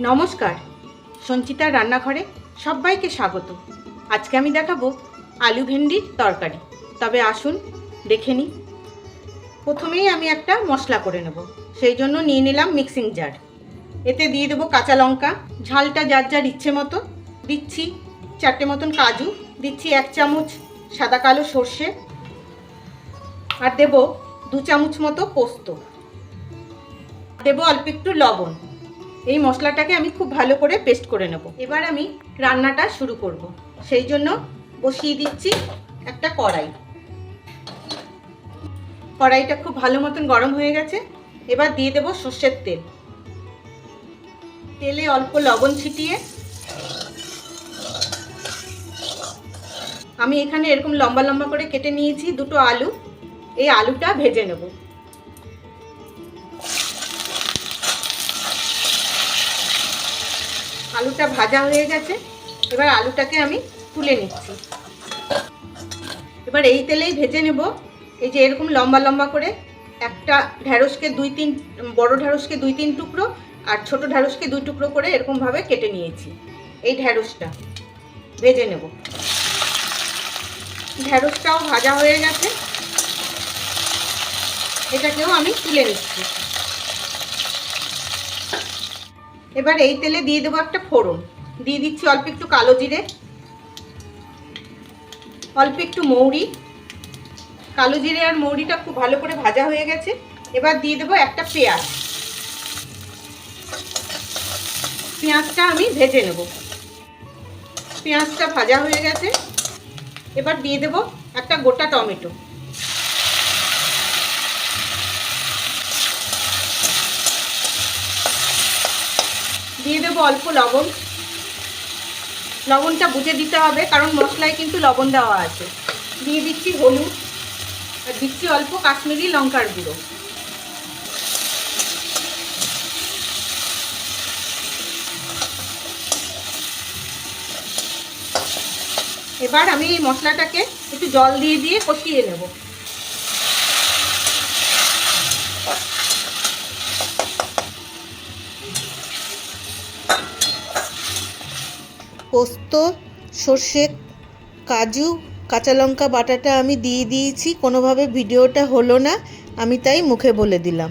নমস্কার, সঞ্চিতার রান্নাঘরে সবাইকে স্বাগত। আজকে আমি দেখাবো আলু ভেন্ডির তরকারি। তবে আসুন, দেখে নিই। প্রথমেই আমি একটা মশলা করে নেব, সেই জন্য নিয়ে নিলাম মিক্সিং জার। এতে দিয়ে দেবো কাঁচা লঙ্কা, ঝালটা যার যার ইচ্ছে মতো। দিচ্ছি চারটে মতন কাজু, দিচ্ছি এক চামচ সাদা কালো সর্ষে। আর দেব দু চামচ মতো পোস্ত। দেবো অল্প একটু লবণ। এই মশলাটাকে আমি খুব ভালো করে পেস্ট করে নেব। এবার আমি রান্নাটা শুরু করব। সেই জন্য বসিয়ে দিচ্ছি একটা কড়াই। কড়াইটা খুব ভালো মতন গরম হয়ে গেছে। এবার দিয়ে দেব সর্ষের তেল। তেলে অল্প লবণ ছিটিয়ে আমি এখানে এরকম লম্বা লম্বা করে কেটে নিয়েছি দুটো আলু। এই আলুটা ভেজে নেব। আলুটা ভাজা হয়ে গেছে। এবার আলুটাকে আমি তুলে নিচ্ছি। এবার এই তেলেই ভেজে নেব। এই যে এরকম লম্বা লম্বা করে একটা ঢ্যাঁড়সকে দুই তিন, বড় ঢ্যাঁড়সকে দুই তিন টুকরো আর ছোট ঢ্যাঁড়সকে দুই টুকরো করে এরকমভাবে কেটে নিয়েছি। এই ঢ্যাঁড়সটা ভেজে নেব। ঢ্যাঁড়সটাও ভাজা হয়ে গেছে। এটাকেও আমি তুলে নিচ্ছি। এবার এই তেলে দিয়ে দেবো একটা ফোড়ন। দিয়ে দিচ্ছি অল্প একটু কালো জিরে, অল্প একটু মৌরি। কালো জিরে আর মৌরিটা খুব ভালো করে ভাজা হয়ে গেছে। এবার দিয়ে দেবো একটা পেঁয়াজ। পেঁয়াজটা আমি ভেজে নেব। পেঁয়াজটা ভাজা হয়ে গেছে। এবার দিয়ে দেবো একটা গোটা টমেটো দিয়ে অল্প লবণ। লবণটা বুঝে দিতে হবে, কারণ মশলায় কিন্তু লবণ দেওয়া আছে। দিয়ে দিচ্ছি হলুদ, আর দিচ্ছি অল্প কাশ্মীরি লঙ্কার গুঁড়ো। এবার আমি এই মশলাটাকে একটু জল দিয়ে দিয়ে কষিয়ে নেব। পোস্ত, সর্ষে, কাজু, কাঁচা লঙ্কা, বাটাটা আমি দিয়ে দিয়েছি। কোনোভাবে ভিডিওটা হলো না। আমি তাই মুখে বলে দিলাম।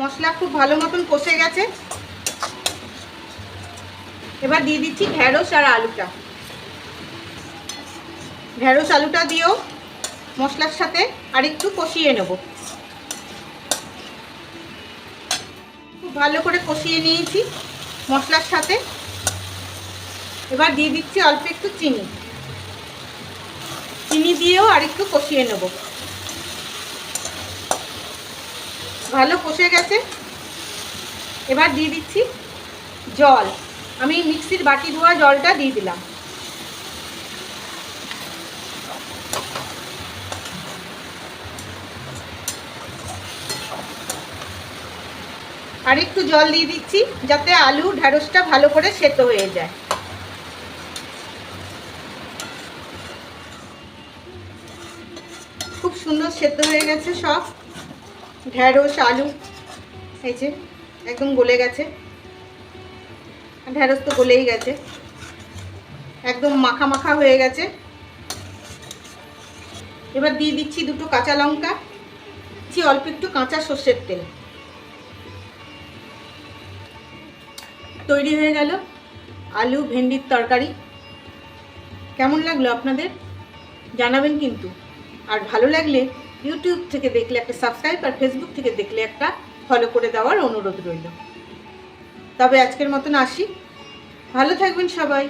মশলা খুব ভালো মতন কষে গেছে। এবার দিয়ে দিচ্ছি ঢ্যাঁড়স আর আলুটা। ঢ্যাঁড়স আলুটা দিয়েও মশলার সাথে আরেকটু কষিয়ে নেব। খুব ভালো করে কষিয়ে নিয়েছি মশলার সাথে। এবার দিয়ে দিচ্ছি অল্প একটু চিনি। চিনি দিয়েও আরেকটু কষিয়ে নেব। ভালো কষে গেছে। এবার দিয়ে দিচ্ছি জল। আমি মিক্সির বাটি ধোয়া জলটা দিয়ে দিলাম। আর একটু জল দিয়ে দিচ্ছি যাতে আলু ঢ্যাঁড়সটা ভালো করে সেদ্ধ হয়ে যায়। সুন্দর সেদ্ধ হয়ে গেছে সব। ঢ্যাঁড়স, আলু, এই যে একদম গলে গেছে। ঢ্যাঁড়স তো গলেই গেছে। একদম মাখা মাখা হয়ে গেছে। এবার দিয়ে দিচ্ছি দুটো কাঁচা লঙ্কা। দিচ্ছি অল্প একটু কাঁচা সর্ষের তেল। তৈরি হয়ে গেল আলু ভেন্ডির তরকারি। কেমন লাগল আপনাদের? জানাবেন কিন্তু। আর ভালো লাগলে ইউটিউব থেকে দেখলে একটা সাবস্ক্রাইব আর ফেসবুক থেকে দেখলে একটা ফলো করে দেওয়ার অনুরোধ রইল। তবে আজকের মতন আসি। ভালো থাকবেন সবাই।